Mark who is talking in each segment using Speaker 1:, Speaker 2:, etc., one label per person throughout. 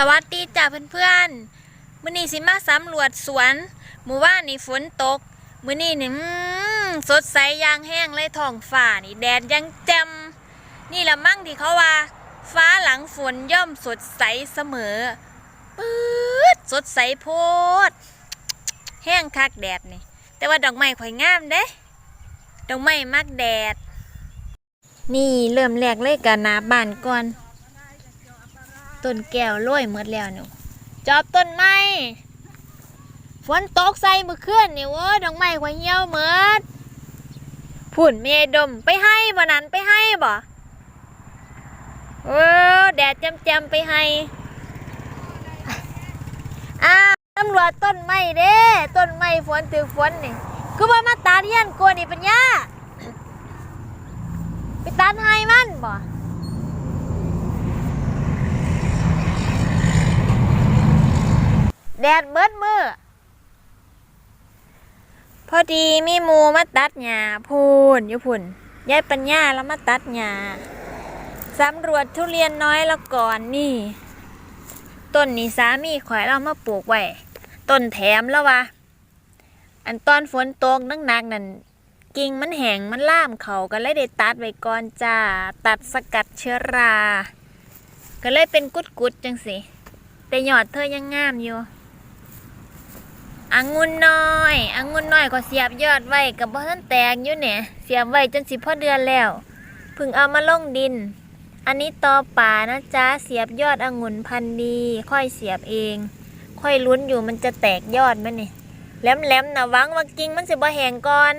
Speaker 1: สวัสดีจ้าเพื่อนๆมื้อนี้สิมาสำรวจสวนหมู่ว่านนี่ฝนตก มื้อนี้นี่สดใสยางแห้งเลยท้องฟ้านี่แดดยังแจ่มนี่ละมั่งที่เขาว่า ฟ้าหลังฝนย่อมสดใสเสมอปื๊ดสดใสโพด แห้งคักแดดนี่ แต่ว่าดอกไม้ข่อยงามเด้ดอกไม้มักแดด นี่เริ่มแรกเลยกันนาบ้านก่อน ต้นแก้วโรยหมดแล้วหนูจอบต้นไม้ฝนตกใส่มือเคลื่อนนี่โว้ดอกไม้ควายเหี่ยวหมดผุ่นเมียดมไปให้บ่นั้นไปให้บ่เออแดดจำๆไปให้อ้าวตำรวจต้นไม้เด้ต้นไม้ฝนถือฝนนี่คือว่ามาตาเทียนกลัวนี่เป็นยาไปตัดให้มันบ่ ดดเบิดมือพอดีมีมูมาตัดหญ้าพูนอยู่พุ่นยายปัญญาแล้วมาตัดหญ้าสำรวจทุเรียนน้อยแล้วก่อนนี่ต้นนี้สามีข่อยเรามาปลูกไว้ต้นแถมแล้ววะอันตอนฝนตกหนักๆนั่นกิ่งมันแห้งมันล่ามเขาก็เลยได้ตัดไว้ก่อนจ้าตัดสกัดเชื้อรา ก็เลยเป็นกุดๆจังสิแต่หยอดเธอยังงามอยู่ อังุนน้อยอังุนน้อยก็เสียบยอดไว้กับบ่ทันแตกอยู่เนี่ยเสียบไว้จนสิพอเดือนแล้วเพิ่งเอามาลงดิน อันนี้ตอป่านะจ๊ะเสียบยอดองุ่นพันธุ์ดี ค่อยเสียบเอง ค่อยลุ้นอยู่มันจะแตกยอดไหมนี่แหลมๆนะหวังว่ากิ่งมันสิบ่แห้งก่อน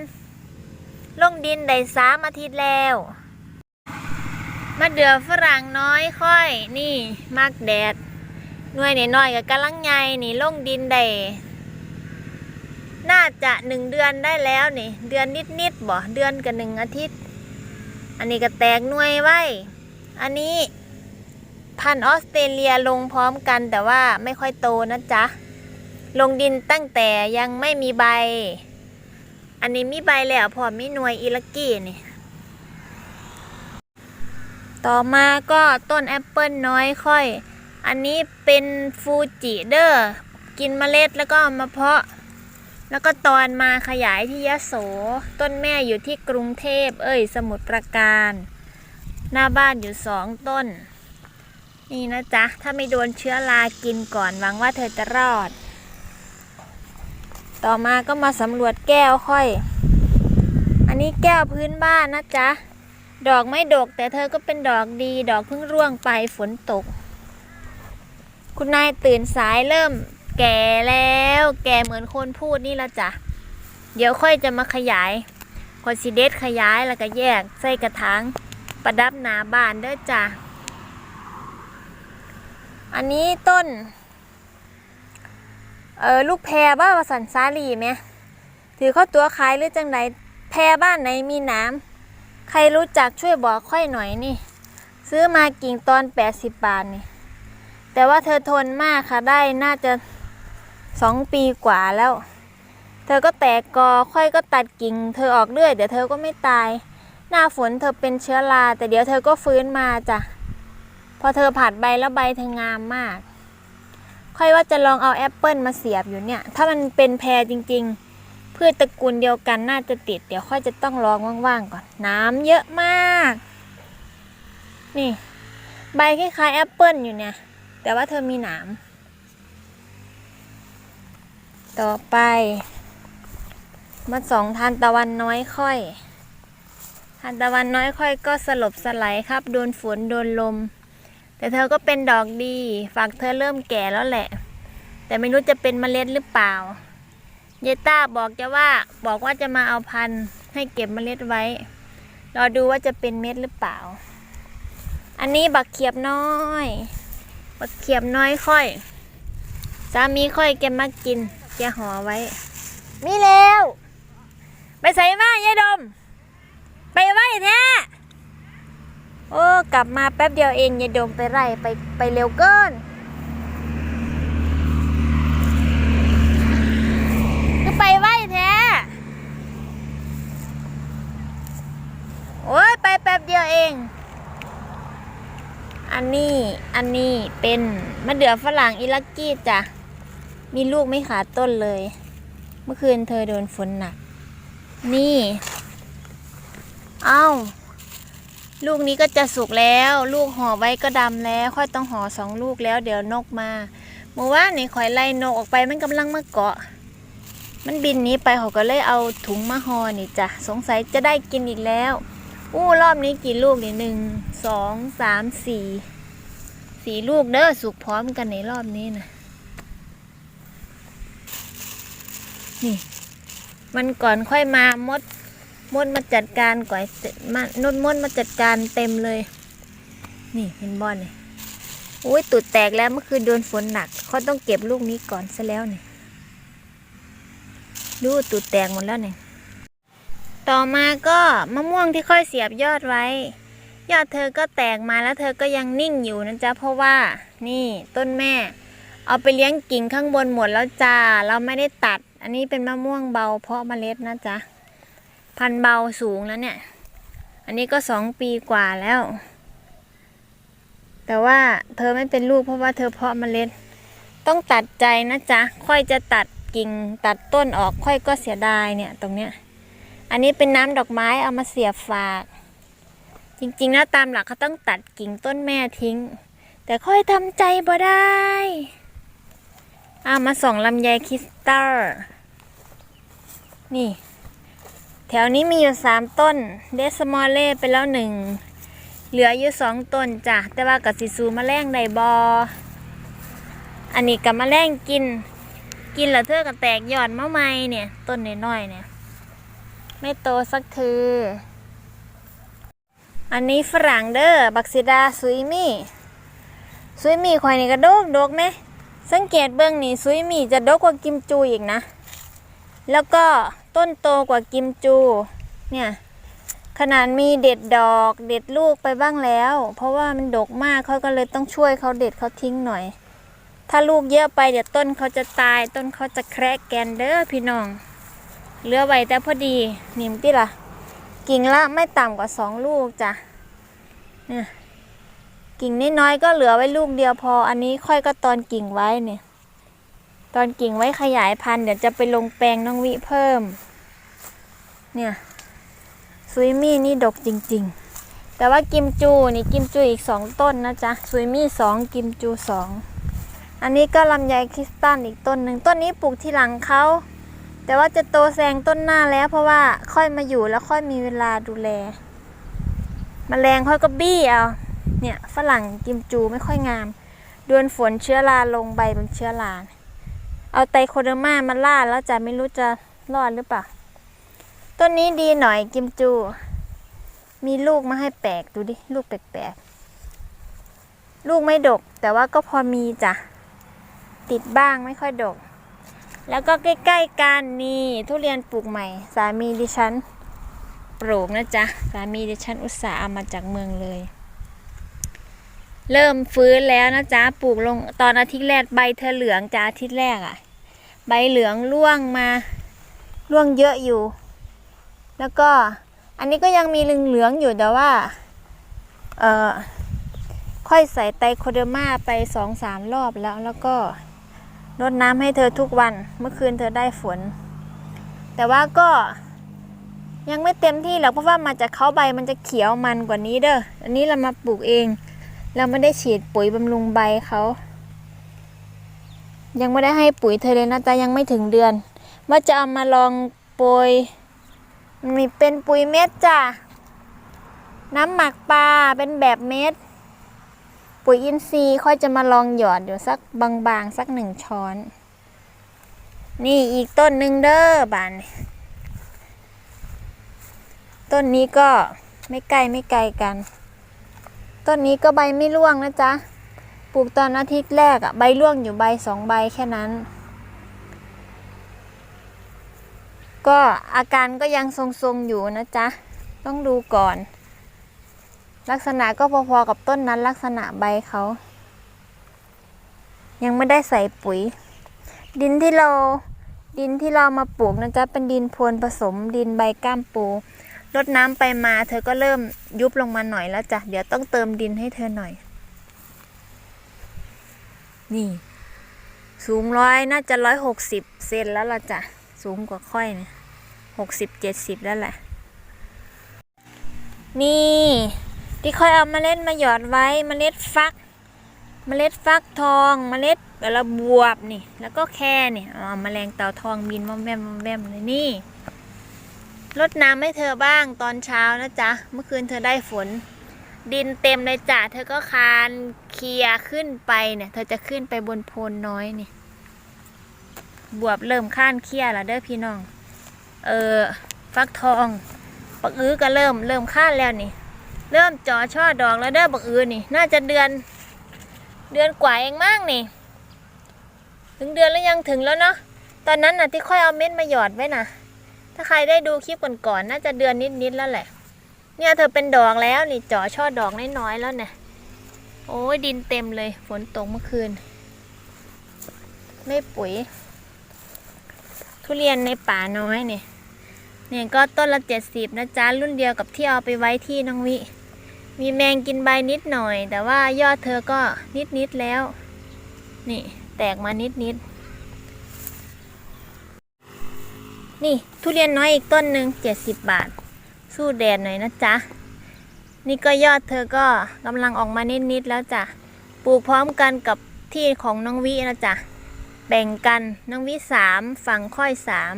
Speaker 1: ลงดินได้สามอาทิตย์แล้วมาเดือฝรั่งน้อยค่อย นี่มากแดดหน่วยน้อยกับกำลังใหญ่นี่ลงดินได้ น่าจะหนึ่งเดือนได้แล้วนี่เดือนนิดๆบ่เดือนกับหนึ่งอาทิตย์ อันนี้ก็แตกหน่วยไว้ อันนี้พันออสเตรเลียลงพร้อมกันแต่ว่าไม่ค่อยโตนะจ๊ะ ลงดินตั้งแต่ยังไม่มีใบ อันนี้มีใบแล้วพอมีหน่วยอิลกี้นี่ ต่อมาก็ต้นแอปเปิลน้อยค่อย อันนี้เป็นฟูจิเดอร์ กินเมล็ดแล้วก็มาเพาะ แล้วก็ตอนมาขยายที่ยะโส ต้นแม่อยู่ที่กรุงเทพ เอ้ย สมุทรปราการ หน้าบ้านอยู่สองต้น นี่นะจ๊ะ ถ้าไม่โดนเชื้อรากินก่อนหวังว่าเธอจะรอด ต่อมาก็มาสำรวจแก้วค่อย อันนี้แก้วพื้นบ้านนะจ๊ะ ดอกไม่ดกแต่เธอก็เป็นดอกดี ดอกเพิ่งร่วงไปฝนตก คุณนายตื่นสายเริ่ม แก่แล้ว แก่เหมือนคนพูดนี่ละจ้ะ เดี๋ยวค่อยจะมาขยายคอนซิเดตขยายแล้วก็แยกใส่กระถางประดับหนาบานเด้อจ้ะ อันนี้ต้น เออลูกแพรบ้านวสันซาลีไหมถือเข้าตัวขายหรือจังไดแพรบ้านไหนมีน้ำใครรู้จักช่วยบอกค่อยหน่อยนี่ ซื้อมากิ่งตอนแปดสิบบาทนี่ แต่ว่าเธอทนมากค่ะได้น่าจะ สองปีกว่าแล้ว เธอก็แตกกอค่อยก็ตัดกิ่ง เธอออกเรื่อยเดี๋ยวเธอก็ไม่ตาย หน้าฝนเธอเป็นเชื้อรา แต่เดี๋ยวเธอก็ฟื้นมาจ้ะ พอเธอผัดใบแล้วใบเธองามมาก ค่อยว่าจะลองเอาแอปเปิลมาเสียบอยู่เนี่ย ถ้ามันเป็นแพรจริง ๆ พืชตระกูลเดียวกันน่าจะติด เดี๋ยวค่อยจะต้องลองว่างๆก่อน น้ำเยอะมาก นี่ ใบคล้ายๆแอปเปิลอยู่เนี่ย แต่ว่าเธอมีหนาม ต่อไป มาสองทานตะวันน้อยค่อยทานตะวันน้อยค่อยก็สลบสลายครับ โดนฝนโดนลม แต่เธอก็เป็นดอกดีฝักเธอเริ่มแก่แล้วแหละ แต่ไม่รู้จะเป็นเมล็ดหรือเปล่า เยต้าบอกจะว่าบอกว่าจะมาเอาพันธุ์ให้เก็บเมล็ดไว้ รอดูว่าจะเป็นเม็ดหรือเปล่า อันนี้บักเขียบน้อย บักเขียบน้อยค่อย สามีค่อยแกมากิน แกห่อไว้ มีแล้ว ไปใส่มายายดม ไปไว้แท้โอ้กลับมาแป๊บเดียวเองยายดมไปไร่ไปไปเร็วเกินคือไปไว้แท้โอ้ยไปแป๊บเดียวเอง อันอันนี้อันนี้เป็นมะเดื่อฝรั่งอิลักกี้จ้ะ มีลูกไม่ขาดต้นเลย เมื่อคืนเธอโดนฝนหนัก นี่ เอ้า ลูกนี้ก็จะสุกแล้ว ลูกห่อไว้ก็ดำแล้ว ค่อยต้องห่อสองลูกแล้ว เดี๋ยวนกมาเมื่อวานนี่ข่อยไล่นกออกไปมันกำลังมาเกาะ มันบินนี้ไปเขาก็เลยเอาถุงมาห่อนี่จ้ะสงสัยจะได้กินอีกแล้ว อู้รอบนี้กี่ลูกนี่หนึ่งสองสามสี่สี่ลูกเด้อสุกพร้อมกันในรอบนี้นะ นี่ มันก่อนค่อยมามดมดมาจัดการก่อนมานดมดมาจัดการเต็มเลย นี่เห็นบอลเนี่ยอุ้ยตุดแตกแล้วเมื่อคืนโดนฝนหนักเขาต้องเก็บลูกนี้ก่อนซะแล้วเนี่ยดูตุดแตกหมดแล้วเนี่ยต่อมาก็มะม่วงที่ค่อยเสียบยอดไว้ ยอดเธอก็แตกมาแล้วเธอก็ยังนิ่งอยู่นะจ๊ะเพราะว่า นี่ต้นแม่ เอาไปเลี้ยงกิ่งข้างบนหมดแล้วจ้า เราไม่ได้ตัด อันนี้เป็นมะม่วงเบาเพาะเมล็ดนะจ๊ะ พันเบาสูงแล้วเนี่ย อันนี้ก็สองปีกว่าแล้ว แต่ว่าเธอไม่เป็นลูกเพราะว่าเธอเพาะเมล็ด ต้องตัดใจนะจ๊ะ ค่อยจะตัดกิ่งตัดต้นออกค่อยก็เสียดายเนี่ยตรงเนี้ย อันนี้เป็นน้ำดอกไม้เอามาเสียบฝาก จริงๆแล้วตามหลักเขาต้องตัดกิ่งต้นแม่ทิ้ง แต่ค่อยทำใจบ่ได้ อามาส่องลำไยคริสตัลนี่ แถวนี้มีอยู่สามต้น เดสมอลเล่ไปแล้วหนึ่ง เหลืออยู่สองต้นจ้ะ แต่ว่ากับสิสูมาแรงไดบอ อันนี้กับมาแรงกิน กินแล้วเธอก็แตกยอดมะไม้เนี่ย ต้นน้อยๆเนี่ย ไม่โตสักทีอันนี้ฝรั่งเด้อ บักซิดาซุยมี่ซุยมี่ควายนี่ก็โดกโดกไหม สังเกตเบื้องนี่ซุยมี่จะโดกกว่ากิมจูอีกนะ แล้วก็ต้นโตกว่ากิมจู เนี่ย ขนาดมีเด็ดดอก เด็ดลูกไปบ้างแล้ว เพราะว่ามันดกมากเขาก็เลยต้องช่วยเขาเด็ดเขาทิ้งหน่อย ถ้าลูกเยอะไปเดี๋ยวต้นเขาจะตาย ต้นเขาจะแคระแกนเด้อพี่น้อง เหลือไว้แต่พอดีนิ่มติล่ะ กิ่งละไม่ต่ำกว่าสองลูกจ้ะเนี่ย กิ่งน้อยก็เหลือไว้ลูกเดียวพอ อันนี้ค่อยก็ตอนกิ่งไว้เนี่ย ตอนกิ่งไว้ขยายพันธุ์เดี๋ยวจะไปลงแปลงน้องวิเพิ่ม เนี่ยซุยมี่นี่ดกจริง ๆ แต่ว่ากิมจูนี่กิมจูอีกสองต้นนะจ๊ะซุยมี่สองกิมจูสองอันนี้ก็ลำไยคริสตัลอีกต้นหนึ่งต้นนี้ปลูกทีหลังเขาแต่ว่าจะโตแซงต้นหน้าแล้ว เพราะว่าค่อยมาอยู่แล้วค่อยมีเวลาดูแลมแมลงค่อยก็บี้เอา เนี่ยฝรั่งกิมจูไม่ค่อยงามโดนฝนเชื้อราลงใบเป็นเชื้อราเอาไตโคเดอร์มามาล่าแล้วจะไม่รู้จะรอดหรือเปล่าต้นนี้ดีหน่อยกิมจู มีลูกมาให้แปลกดูดิ ลูกแปลกๆลูกไม่ดก แต่ว่าก็พอมีจ้ะ ติดบ้างไม่ค่อยดก แล้วก็ใกล้ๆกันนี่ทุเรียนปลูกใหม่ สามีดิฉันปลูกนะจ๊ะ สามีดิฉันอุตส่าห์เอามาจากเมืองเลย เริ่มฟื้นแล้วนะจ๊ะปลูกลงตอนอาทิตย์แรกใบเธอเหลืองจ้าอาทิตย์แรกอะ่ะ ใบเหลืองร่วงมาร่วงเยอะอยู่ แล้วก็อันนี้ก็ยังมีเหลืองอยู่แต่ว่าเออค่อยใส่ไตรโคเดอร์มาไปสองสามรอบแล้วแล้วก็รดน้ำให้เธอทุกวันเมื่อคืนเธอได้ฝน แต่ว่าก็ยังไม่เต็มที่หรอกเพราะว่ามาจากเขาใบมันจะเขียวมันกว่านี้เด้ออันนี้เรามาปลูกเอง เราไม่ได้ฉีดปุ๋ยบำรุงใบเขายังไม่ได้ให้ปุ๋ยเธอเลยนะจ๊ะยังไม่ถึงเดือน ว่าจะเอามาลองโปรยมีเป็นปุ๋ยเม็ดจ้ะน้ำหมักปลาเป็นแบบเม็ด ปุ๋ยอินทรีย์ค่อยจะมาลองหยอดเดี๋ยวสักบางๆ สักหนึ่งช้อน นี่อีกต้นหนึ่งเด้อบานต้นนี้ก็ไม่ไกลไม่ไกลกัน ต้นนี้ก็ใบไม่ร่วงนะจ๊ะ ปลูกตอนอาทิตย์แรกอะใบร่วงอยู่ใบสองใบแค่นั้น ก็อาการก็ยังทรงๆอยู่นะจ๊ะ ต้องดูก่อน ลักษณะก็พอๆกับต้นนั้นลักษณะใบเขา ยังไม่ได้ใส่ปุ๋ย ดินที่เราดินที่เรามาปลูกนะจ๊ะ เป็นดินพรวนผสมดินใบก้ามปู รดน้ำไปมา เธอก็เริ่มยุบลงมาหน่อยแล้วจ้ะ เดี๋ยวต้องเติมดินให้เธอหน่อย นี่ สูงร้อยน่าจะร้อยหกสิบเซนแล้วล่ะจ้ะ สูงกว่าค่อยเนี่ยหกสิบเจ็ดสิบแล้วแหละ นี่ ที่ค่อยเอาเมล็ดมาหยอดไว้มเมล็ดฟักมเมล็ดฟักทองมเมล็ดแล้วบวบนี่ แล้วก็แค่นี่อ๋อแมลงเต่าทองบินว่อมแวมว่อมแวมเลยนี่ รดน้ำให้เธอบ้างตอนเช้านะจ๊ะ เมื่อคืนเธอได้ฝน ดินเต็มเลยจ้ะ เธอก็คานเคลียขึ้นไปเนี่ย เธอจะขึ้นไปบนโพนน้อยนี่ บวบเริ่มข้านเคลียแล้วเด้อพี่น้อง เออ ฟักทองปักอื้อก็เริ่มเริ่มข้านแล้วนี่ เริ่มจ่อช่อดอกแล้วเด้อปักอื้อนี่ น่าจะเดือน เดือนกว่าเองมั้งนี่ ถึงเดือนแล้วยังถึงแล้วเนาะ ตอนนั้นน่ะที่ค่อยเอาเม็ดมาหยอดไว้น่ะ ถ้าใครได้ดูคลิปก่อนๆน่าจะเดือนนิดๆแล้วแหละ เนี่ยเธอเป็นดอกแล้วนี่จ่อช่อดอกน้อยๆแล้วเนี่ยโอ้ยดินเต็มเลย ฝนตกเมื่อคืน ไม่ปุ๋ย ทุเรียนในป่าน้อยเนี่ยเนี่ยก็ต้นละเจ็ดสิบนะจ๊ะ รุ่นเดียวกับที่เอาไปไว้ที่น้องวิ มีแมงกินใบนิดหน่อย แต่ว่ายอดเธอก็นิดนิดๆแล้ว นี่ แตกมานิดนิดๆ นี่ทุเรียนน้อยอีกต้นหนึ่งเจ็ดสิบบาท สู้แดดหน่อยนะจ๊ะ นี่ก็ยอดเธอก็กำลังออกมานิดนิดๆแล้วจ้ะ ปลูกพร้อมกันกับที่ของน้องวินะจ๊ะ แบ่งกันน้องวิสามฝั่งค่อยสาม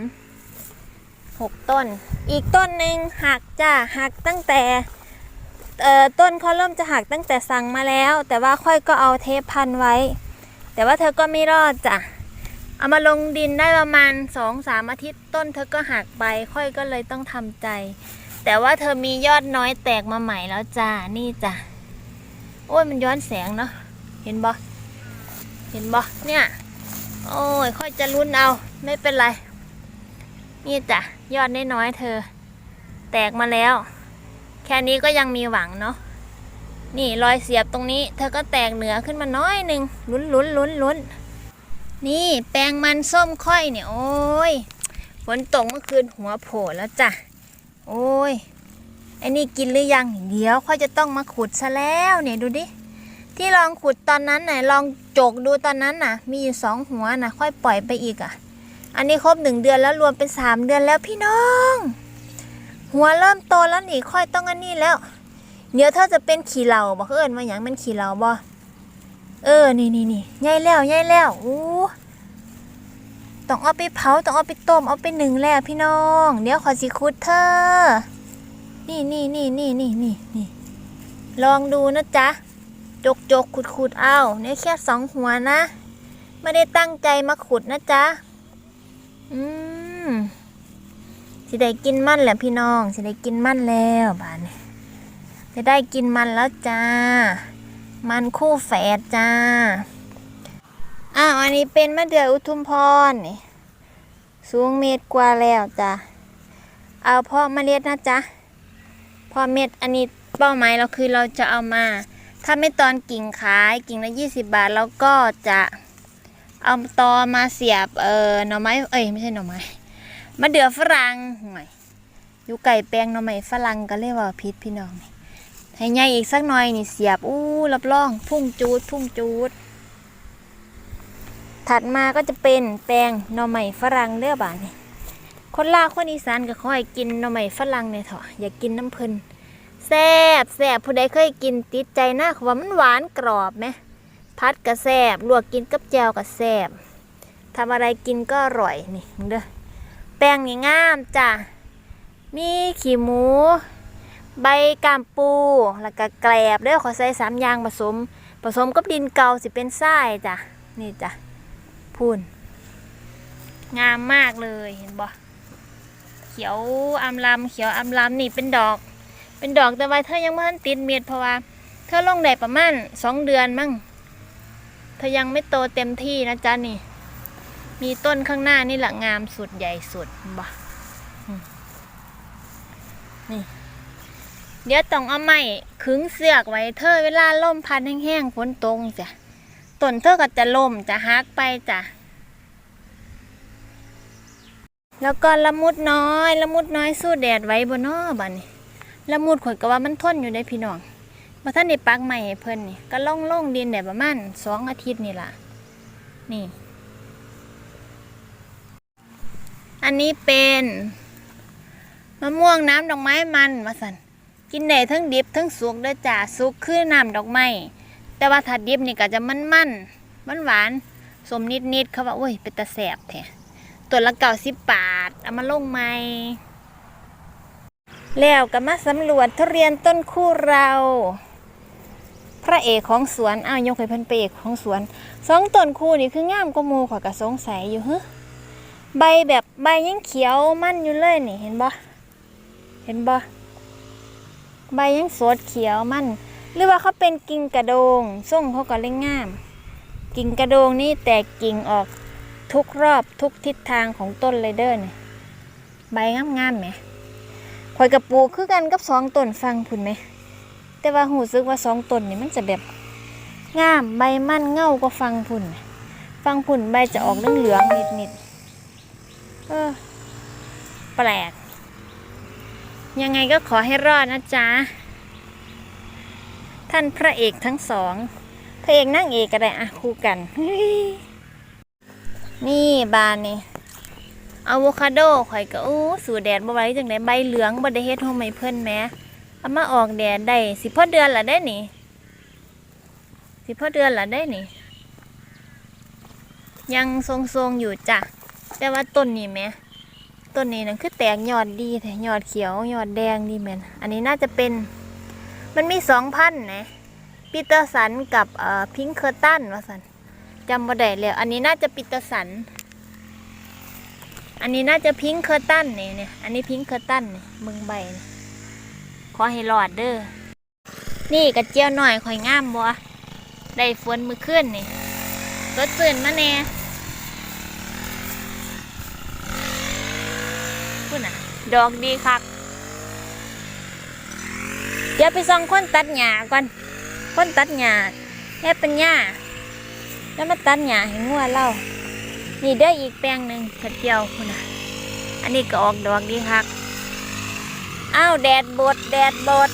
Speaker 1: หกต้น อีกต้นหนึ่งหักจ้ะหักตั้งแต่เอ่อต้นเขาเริ่มจะหักตั้งแต่สั่งมาแล้ว แต่ว่าค่อยก็เอาเทปพันไว้ แต่ว่าเธอก็ไม่รอดจ้ะ เอามาลงดินได้ประมาณสองสามอาทิตย์ต้นเธอก็หักไปค่อยก็เลยต้องทำใจ แต่ว่าเธอมียอดน้อยแตกมาใหม่แล้วจ้านี่จ้ะโอ้ยมันย้อนแสงเนาะเห็นบ่เห็นบ่เนี่ย โอ้ยค่อยจะลุ้นเอาไม่เป็นไร นี่จ้ะยอดน้อยๆเธอ แตกมาแล้ว แค่นี้ก็ยังมีหวังเนาะนี่รอยเสียบตรงนี้ เธอก็แตกเหนือขึ้นมาน้อยหนึ่งลุ้นลุ้นลุ้นลุ้นน นี่แปลงมันส้มค่อยเนี่ย โอ้ยฝนตกเมื่อคืนหัวโผล่แล้วจ้ะ โอ้ยไอ้นี่กินหรือยัง เดี๋ยวค่อยจะต้องมาขุดซะแล้วเนี่ยดูดิ ที่ลองขุดตอนนั้นน่ะลองจกดูตอนนั้นน่ะ มีอยู่สองหัวน่ะ ค่อยปล่อยไปอีกอะ อันนี้ครบหนึ่งเดือนแล้วรวมเป็นสามเดือนแล้วพี่น้อง หัวเริ่มโตแล้วนี่ค่อยต้องอันนี้แล้ว เดี๋ยวเธอจะเป็นขี่เหล่าบอกเอิญว่าอย่างมันขี่เหล่าบ่ เออ นี่นี่นี่ใหญ่แล้วใหญ่แล้วอู้ต้องเอาไปเผาต้องเอาไปต้มเอาไปหนึ่งแล้วพี่น้อง เดี๋ยวขอสิคุดเธอ นี่นี่นี่นี่นี่นี่นี่ลองดูนะจ๊ะ จกจกขุดขุดเอาเนี่ยแค่สองหัวนะ ไม่ได้ตั้งใจมาขุดนะจ๊ะ อืมสิได้กินมันแหละพี่น้อง สิได้กินมันแล้วบานจะได้กินมันแล้วจ้า มันคู่แฝดจ้า อ้าวอันนี้เป็นมะเดื่ออุทุมพรนี่สูงเมตรกว่าแล้วจ้าเอาพ่อเมล็ดนะจ๊ะพ่อเม็ดอันนี้เป้าหมายเราคือเราจะเอามา ถ้าไม่ตอนกิ่งขายกิ่งละยี่สิบบาทเราก็จะเอาตอมาเสียบเออหน่อไม้เอ้ยไม่ใช่หน่อไม้มะเดื่อฝรั่งห่วยอยู่ไก่แปลงหน่อไม้ฝรั่งก็เรียกว่าพิษพี่น้องนี่ ให้ใหญ่อีกสักหน่อยนี่เสียบอู้รับรอง พุ่งจูด พุ่งจูด ถัดมาก็จะเป็นแปลงหน่อไม้ฝรั่งเด้อบานนี่คนลาวคนอีสานก็ค่อยกินหน่อไม้ฝรั่งเนี่ยเถอะอยากกินน้ำเพลินแซ่บแซ่บผู้ใดเคยกินติดใจนะเขาว่ามันหวานกรอบไหมพัดก็แซ่บลวกกินกับแจวก็แซ่บทำอะไรกินก็อร่อยนี่เด้อแป้งนี่งามจ้ะมีขี้หมู ใบกามปู แล้วก็แกลบเด้อขอใส่สามอย่างผสม ผสมกับดินเก่าสิเป็นทรายจ้ะ นี่จ้ะพูนงามมากเลยเห็นบ่เขียวอำลำเขียวอำลำนี่เป็นดอก เป็นดอกแต่ว่าเธอยังไม่ทันติดเม็ดเพราะว่า เธอลงได้ประมาณสองเดือนมั้งเธอยังไม่โตเต็มที่นะจ๊ะนี่ มีต้นข้างหน้านี่แหละงามสุดใหญ่สุดบ่นี่ เดี๋ยวต้องเอาไม้ขึงเสือกไว้เธอเวลาล่มพัดแห้งๆฝนตกจ้ะต้นเธอก็จะล่มจะหักไปจ้ะแล้วก็ละมุดน้อย ละมุดน้อยสู้แดดไว้บนนอบ้านี่ละมุดข่อยก็ว่ามันทนอยู่ได้พี่น้องมาท่านได้ปักใหม่ให้เพิ่นนี่ก็ล่องล่องดินได้ประมาณสองอาทิตย์นี่ล่ะ นี่ อันนี้เป็นมะม่วงน้ำดอกไม้มันมาสัน กินได้ทั้งดิบทั้งสุกด้อจ้าสุกคือน้ำดอกไม้แต่ว่าถ้าดิบนี่ก็จะมันมันมันหวานๆสมนิดนิดๆเขาว่าโอ้ยเป็นตะแสบแท้ตัวละเก่าสิบบาทเอามาลงใหม่แล้วก็มาสำรวจทุเรียนต้นคู่เรา พระเอกของสวนอ้าวยกให้เพิ่นเป็นเอกของสวนสองต้นคู่นี่คืองามกว่ามูข่อยก็สงสัยอยู่ฮึใบแบบใบยังเขียวมันอยู่เลยนี่เห็นบ่เห็นบ่ ใบยังสดเขียวมัน หรือว่าเขาเป็นกิ่งกระโดงส่งเขาก็เลยงงาม กิ่งกระโดงนี่แตกกิ่งออกทุกรอบทุกทิศทางของต้นเลยเด้อนี่ใบงามๆไหมข่อยกับปูคือกันกับสองต้นฟังพุ่นไหม แต่ว่าหูซึกว่าสองต้นนี่มันจะแบบงามใบมันเง่ากว่าฟังพุ่น ฟังพุ่นใบจะออกเหลืองๆนิดๆเออ แปลก ยังไงก็ขอให้รอดนะจ๊ะ ท่านพระเอกทั้งสอง พระเอกนั่งเอกก็ได้อะคู่กัน นี่บานนี่อะโวคาโดข่อยก็โอ้สู่แดดบ่ไหวจังได๋ใบเหลืองบ่ได้เฮ็ดโฮมให้เพิ่นแหมเอามาออกแดดได้สิพอเดือนละได้นี่ สิพอเดือนละได้นี่ ยังทรงๆอยู่จ้ะแต่ว่าต้นนี้แหม ต้นนี้นั่นคือแตกยอดดีแท้ยอดเขียวยอดแดงดีแม่นอันนี้น่าจะเป็นมันมีสองพันนะปีเตอร์สันกับเอ่อพิงเคอร์ตันว่าซั่นจำบ่ได้แล้วอันนี้น่าจะปีเตอร์สัน อันนี้น่าจะพิงค์เคอร์ตันเนี่ยเนี่ยอันนี้พิงค์เคอร์ตันนี่มึงใบขอให้รอดเด้อนี่กระเจียวหน่อยข่อยงามบ่ได้ฝนมือขึ้นนี่รถตื่นมาแน่พู ดอกดีคักเดี๋ยวไปส่องคนตัดหญ้าก่อนคนตัดหญ้าแค่เป็นหญ้าแล้วมาตัดหญ้าให้งัวเล่านี่ได้ออีกแปลงหนึ่งกระเจียวคุณน่ะอันนี้ก็ออกดอกดีคักอ้าวแดดบดแดดบด